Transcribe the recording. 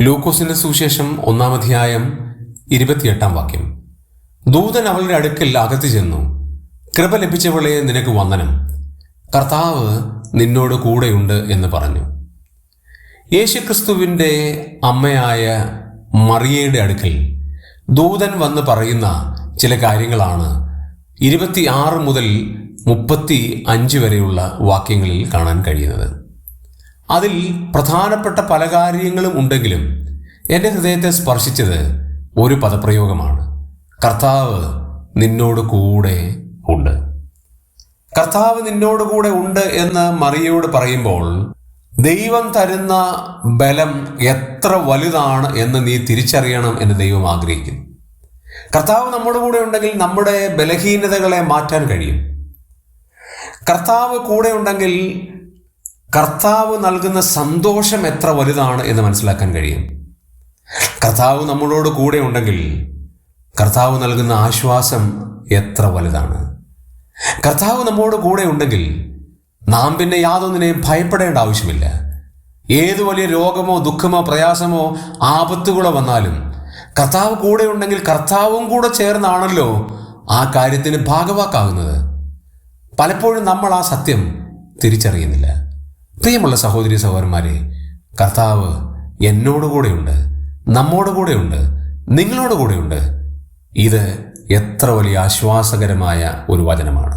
ലൂക്കോസിന്റെ സുവിശേഷം ഒന്നാം അധ്യായം ഇരുപത്തിയെട്ടാം വാക്യം. ദൂതൻ അവളുടെ അടുക്കൽ അകത്തു ചെന്നു. കൃപ ലഭിച്ചവളെ നിനക്ക് വന്ദനം. കർത്താവ് നിന്നോട് കൂടെയുണ്ട് എന്ന് പറഞ്ഞു. യേശുക്രിസ്തുവിന്റെ അമ്മയായ മറിയയുടെ അടുക്കൽ ദൂതൻ വന്ന് പറയുന്ന ചില കാര്യങ്ങളാണ് ഇരുപത്തി ആറ് മുതൽ മുപ്പത്തി അഞ്ച് വരെയുള്ള വാക്യങ്ങളിൽ കാണാൻ കഴിയുന്നത്. അതിൽ പ്രധാനപ്പെട്ട പല കാര്യങ്ങളും ഉണ്ടെങ്കിലും എന്റെ ഹൃദയത്തെ സ്പർശിച്ചത് ഒരു പദപ്രയോഗമാണ്. കർത്താവ് നിന്നോട് കൂടെ ഉണ്ട്. കർത്താവ് നിന്നോട് കൂടെ ഉണ്ട് എന്ന് മറിയയോട് പറയുമ്പോൾ ദൈവം തരുന്ന ബലം എത്ര വലുതാണ് എന്ന് നീ തിരിച്ചറിയണം എന്ന് ദൈവം ആഗ്രഹിക്കുന്നു. കർത്താവ് നമ്മുടെ കൂടെ ഉണ്ടെങ്കിൽ നമ്മുടെ ബലഹീനതകളെ മാറ്റാൻ കഴിയും. കർത്താവ് കൂടെ ഉണ്ടെങ്കിൽ കർത്താവ് നൽകുന്ന സന്തോഷം എത്ര വലുതാണ് എന്ന് മനസ്സിലാക്കാൻ കഴിയും. കർത്താവ് നമ്മളോട് കൂടെ ഉണ്ടെങ്കിൽ കർത്താവ് നൽകുന്ന ആശ്വാസം എത്ര വലുതാണ്. കർത്താവ് നമ്മളോട് കൂടെ ഉണ്ടെങ്കിൽ നാം പിന്നെ യാതൊന്നിനെയും ഭയപ്പെടേണ്ട ആവശ്യമില്ല. ഏത് വലിയ രോഗമോ ദുഃഖമോ പ്രയാസമോ ആപത്തുകളോ വന്നാലും കർത്താവ് കൂടെ ഉണ്ടെങ്കിൽ കർത്താവും കൂടെ ചേർന്നാണല്ലോ ആ കാര്യത്തിന് ഭാഗവാക്കാകുന്നത്. പലപ്പോഴും നമ്മൾ ആ സത്യം തിരിച്ചറിയുന്നില്ല. പ്രിയമുള്ള സഹോദരി സഹോദരന്മാരെ കർത്താവ് എന്നോട് കൂടെയുണ്ട് നമ്മോട് കൂടെയുണ്ട് നിങ്ങളോട് കൂടെയുണ്ട്. ഇത് എത്ര വലിയ ആശ്വാസകരമായ ഒരു വചനമാണ്.